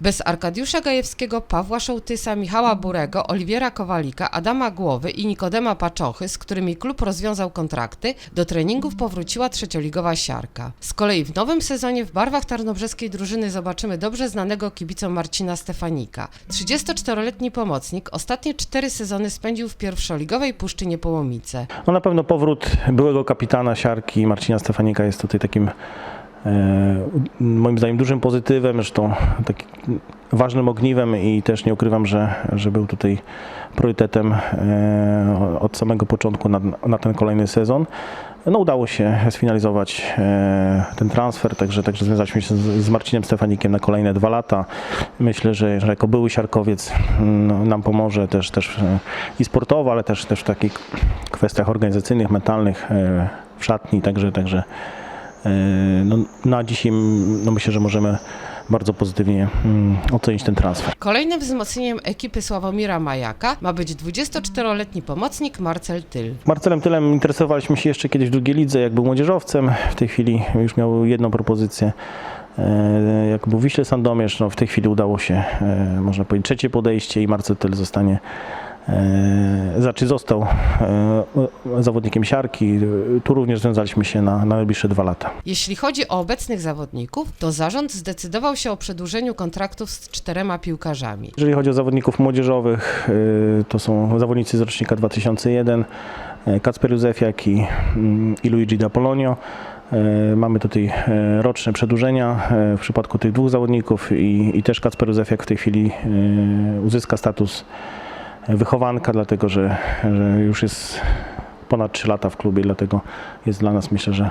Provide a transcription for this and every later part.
Bez Arkadiusza Gajewskiego, Pawła Szołtysa, Michała Burego, Oliwiera Kowalika, Adama Głowy i Nikodema Paczochy, z którymi klub rozwiązał kontrakty, do treningów powróciła trzecioligowa siarka. Z kolei w nowym sezonie w barwach tarnobrzeskiej drużyny zobaczymy dobrze znanego kibicom Marcina Stefanika. 34-letni pomocnik ostatnie cztery sezony spędził w pierwszoligowej Puszczy Niepołomice. No na pewno powrót byłego kapitana siarki Marcina Stefanika jest tutaj takim moim zdaniem dużym pozytywem, zresztą takim ważnym ogniwem i też nie ukrywam, że, że był tutaj priorytetem e, od samego początku na, na ten kolejny sezon. No udało się sfinalizować e, ten transfer, także, także związaliśmy się z, Marcinem Stefanikiem na kolejne dwa lata. Myślę, że, że jako były siarkowiec mm, nam pomoże też, też e, i sportowo, ale też, też w takich kwestiach organizacyjnych, mentalnych e, w szatni, także, także e, no, na dzisiaj mm, no myślę, że możemy bardzo pozytywnie mm, ocenić ten transfer. Kolejnym wzmocnieniem ekipy Sławomira Majaka ma być 24-letni pomocnik Marcel Tyl. Marcelem Tylem interesowaliśmy się jeszcze kiedyś w drugiej lidze, jak był młodzieżowcem. W tej chwili już miał jedną propozycję. e, Jak był Wiśle Sandomierz, no w tej chwili udało się, e, można powiedzieć, trzecie podejście i Marcel Tyl zostanie, e, znaczy został e, zawodnikiem siarki. Tu również związaliśmy się na, na najbliższe dwa lata. Jeśli chodzi o obecnych zawodników, to zarząd zdecydował się o przedłużeniu kontraktów z czterema piłkarzami. Jeżeli chodzi o zawodników młodzieżowych, y, to są zawodnicy z rocznika 2001, y, Kacper Józefiak i, mm, i Luigi D'Apolonio. Mamy tutaj roczne przedłużenia w przypadku tych dwóch zawodników i, i też Kacper Józefiak w tej chwili uzyska status wychowanka, dlatego że, że już jest ponad 3 lata w klubie, dlatego jest dla nas myślę, że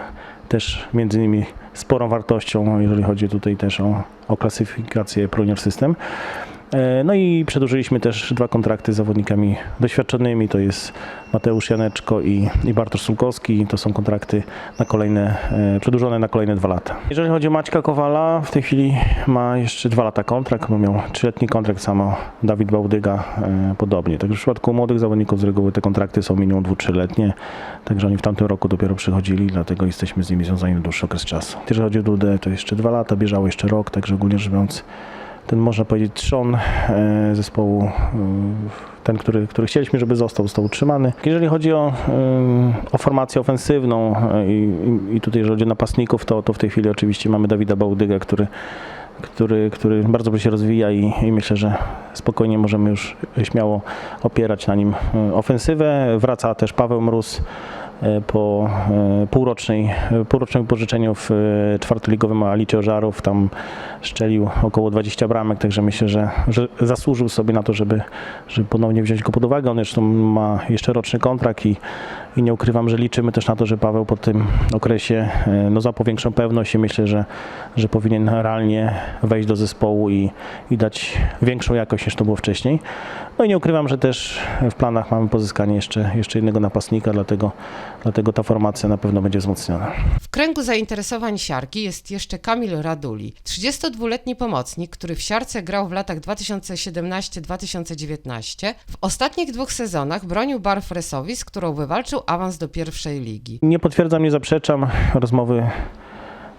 też między innymi sporą wartością, jeżeli chodzi tutaj też o, o klasyfikację Pro System. E, No i przedłużyliśmy też dwa kontrakty z zawodnikami doświadczonymi, to jest Mateusz Janeczko i, i Bartosz Sulkowski. To są kontrakty na kolejne, e, przedłużone na kolejne dwa lata. Jeżeli chodzi o Maćka Kowala, w tej chwili ma jeszcze dwa lata kontrakt, bo miał trzyletni kontrakt, samo Dawid Bałdyga e, podobnie. Także w przypadku młodych zawodników z reguły te kontrakty są minimum dwu, trzyletnie, także oni w tamtym roku dopiero przychodzili, dlatego jesteśmy z nimi związani na dłuższy okres czasu. Jeżeli chodzi o Dudę, to jeszcze dwa lata, bieżało jeszcze rok, także ogólnie rzecz biorąc ten można powiedzieć trzon e, zespołu, e, ten, który, który chcieliśmy, żeby został, został utrzymany. Jeżeli chodzi o, e, o formację ofensywną i, i- tutaj jeżeli chodzi o napastników, to, to w tej chwili oczywiście mamy Dawida Bałdyga, który, który, który bardzo dobrze się rozwija i, i myślę, że spokojnie możemy już śmiało opierać na nim ofensywę. Wraca też Paweł Mróz po e, półrocznej, półrocznym pożyczeniu w e, czwartoligowym Alicie Ożarów. Tam szczelił około 20 bramek, także myślę, że, że zasłużył sobie na to, żeby, żeby ponownie wziąć go pod uwagę. On zresztą ma jeszcze roczny kontrakt i, i nie ukrywam, że liczymy też na to, że Paweł po tym okresie e, no, zapał większą pewność i myślę, że, że powinien realnie wejść do zespołu i, i dać większą jakość niż to było wcześniej. No i nie ukrywam, że też w planach mamy pozyskanie jeszcze, jeszcze jednego napastnika, dlatego, dlatego ta formacja na pewno będzie wzmocniona. W kręgu zainteresowań siarki jest jeszcze Kamil Raduli, 32-letni pomocnik, który w siarce grał w latach 2017-2019. W ostatnich dwóch sezonach bronił barw Resowi, z którą wywalczył awans do pierwszej ligi. Nie potwierdzam, nie zaprzeczam. Rozmowy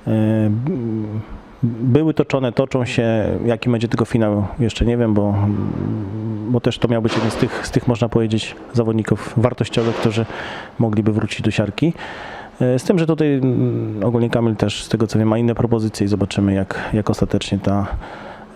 e, były toczone, toczą się. Jaki będzie tego finał, jeszcze nie wiem, bo, bo też to miał być jeden z tych, z tych, można powiedzieć, zawodników wartościowych, którzy mogliby wrócić do siarki. E, Z tym, że tutaj mm, ogólnie Kamil też, z tego co wiem, ma inne propozycje i zobaczymy, jak, jak ostatecznie ta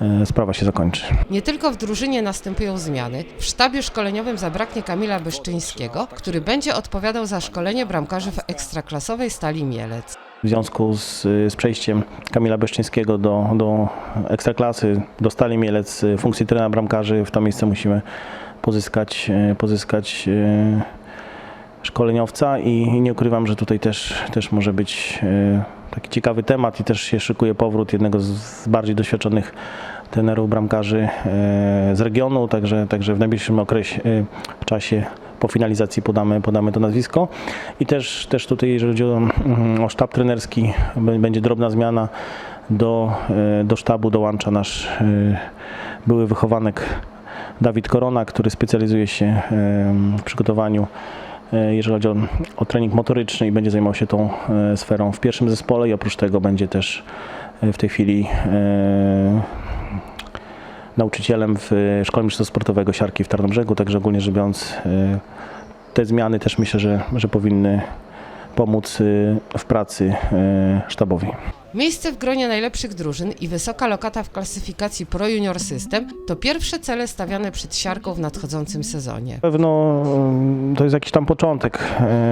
e, sprawa się zakończy. Nie tylko w drużynie następują zmiany. W sztabie szkoleniowym zabraknie Kamila Byszczyńskiego, który będzie odpowiadał za szkolenie bramkarzy w ekstraklasowej Stali Mielec. W związku z, z przejściem Kamila Beszczyńskiego do, do Ekstraklasy, do Stali Mielec, y, funkcji trenera bramkarzy, w to miejsce musimy pozyskać, y, pozyskać y, szkoleniowca. I, nie ukrywam, że tutaj też, też może być y, taki ciekawy temat i też się szykuje powrót jednego z, bardziej doświadczonych trenerów bramkarzy y, z regionu, także, także w najbliższym okresie, y, czasie po finalizacji podamy, podamy to nazwisko. I też, też tutaj, jeżeli chodzi o, mm, o sztab trenerski, będzie drobna zmiana. Do, e, do sztabu dołącza nasz e, były wychowanek Dawid Korona, który specjalizuje się w przygotowaniu, e, jeżeli chodzi o, o trening motoryczny i będzie zajmował się tą sferą w pierwszym zespole i oprócz tego będzie też w tej chwili nauczycielem w e, Szkole Mistrzostwa Sportowego Siarki w Tarnobrzegu, także ogólnie rzecz biorąc e, te zmiany też myślę, że, że powinny pomóc e, w pracy sztabowi. Miejsce w gronie najlepszych drużyn i wysoka lokata w klasyfikacji Pro Junior System to pierwsze cele stawiane przed siarką w nadchodzącym sezonie. Na pewno mm, to jest jakiś tam początek,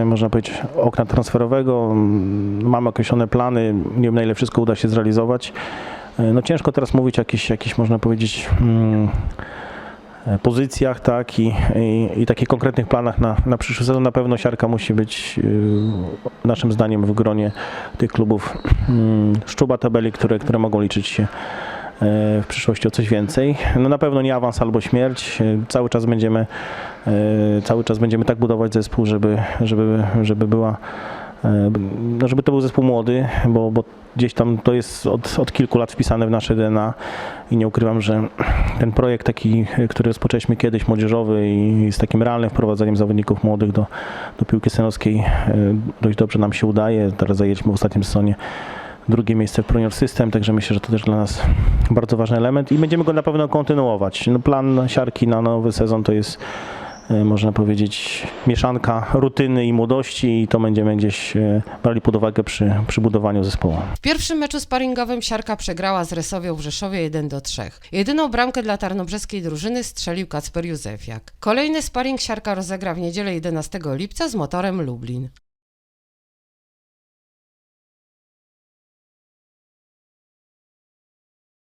można powiedzieć, okna transferowego. Mm, Mamy określone plany, nie wiem na ile wszystko uda się zrealizować. E, No ciężko teraz mówić o jakichś, można powiedzieć, mm, e, pozycjach, tak, i, i, i takich konkretnych planach na, na przyszły sezon. Na pewno siarka musi być y, naszym zdaniem w gronie tych klubów mm, szczuba tabeli, które, które mogą liczyć się w przyszłości o coś więcej. No na pewno nie awans albo śmierć. Cały czas będziemy cały czas będziemy tak budować zespół, żeby, żeby, żeby była no żeby to był zespół młody, bo, bo gdzieś tam to jest od, od kilku lat wpisane w nasze DNA i nie ukrywam, że ten projekt taki, który rozpoczęliśmy kiedyś, młodzieżowy i z takim realnym wprowadzeniem zawodników młodych do, do piłki senowskiej e, dość dobrze nam się udaje. Teraz zajęliśmy w ostatnim sezonie drugie miejsce w Pronior System, także myślę, że to też dla nas bardzo ważny element i będziemy go na pewno kontynuować. No, plan siarki na nowy sezon to jest e, można powiedzieć mieszanka rutyny i młodości i to będziemy gdzieś e, brali pod uwagę przy, przy budowaniu zespołu. W pierwszym meczu sparingowym siarka przegrała z Resowią w Rzeszowie 1 do 3. Jedyną bramkę dla tarnobrzeskiej drużyny strzelił Kacper Józefiak. Kolejny sparing siarka rozegra w niedzielę 11 lipca z motorem Lublin.